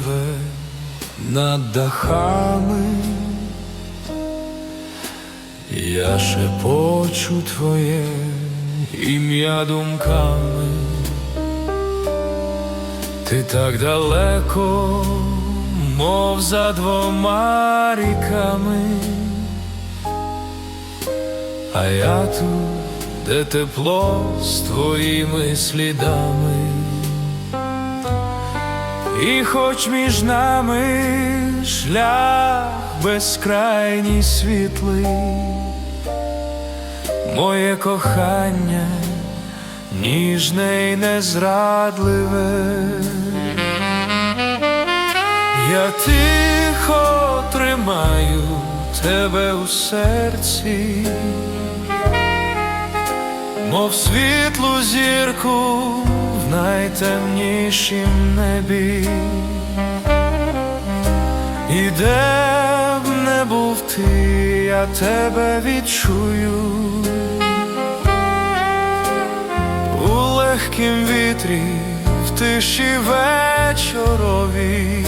пливе над дахами, я шепочу твоє ім'я думками, ти так далеко, мов за двома ріками, а я тут, де тепло з твоїми слідами. І хоч між нами шлях безкрайній світлий, моє кохання ніжне й незрадливе, я тихо тримаю тебе у серці, мов світлу зірку найтемнішім небі, і де б не був ти, я тебе відчую. У легкім вітрі, в тиші вечоровій.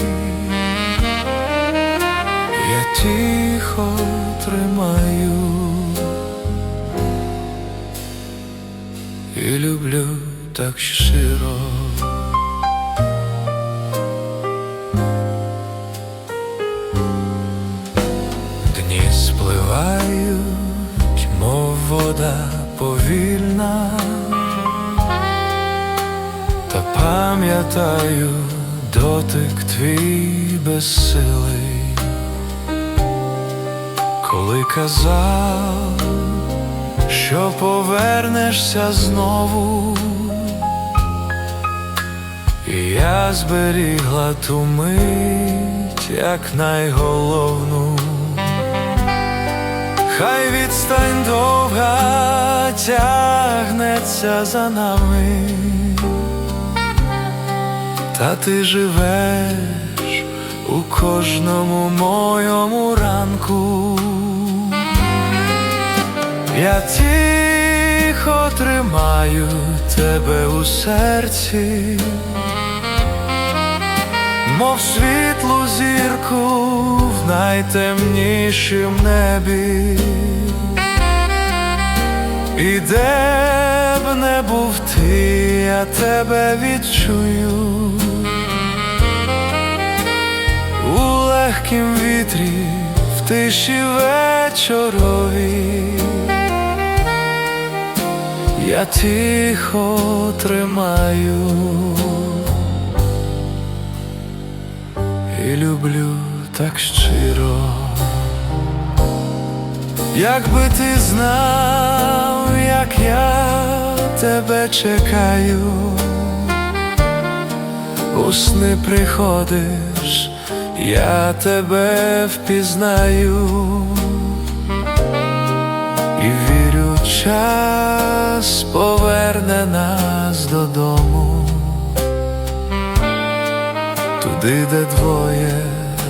Я тихо тримаю. І люблю так щиро. Дні спливають, мов вода повільна, та пам'ятаю дотик твій безсилий, коли казав, що повернешся знову. І я зберігла ту мить, як найголовну. Хай відстань довга тягнеться за нами, та ти живеш у кожному моєму ранку. Я тихо тримаю тебе у серці, мов світлу зірку в найтемнішім небі, і де б не був ти, я тебе відчую. У легкім вітрі, в тиші вечоровій. Я тихо тримаю і люблю так щиро, якби ти знав, як я тебе чекаю, у сни приходиш, я тебе впізнаю. І вірю, час поверне нас додому, туди, де двоє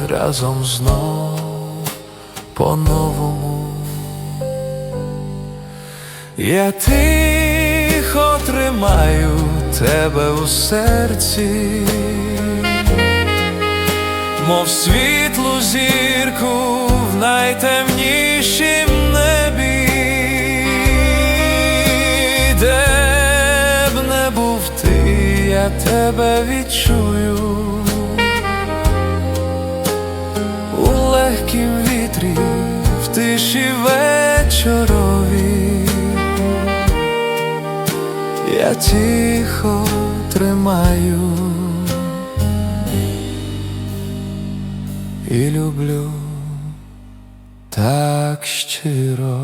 разом знов по-новому. Я тихо тримаю тебе у серці, мов світлу зірку в найтемнішім небі, де б не був ти, я тебе відчую вечоровій. Я тихо тримаю і люблю так щиро.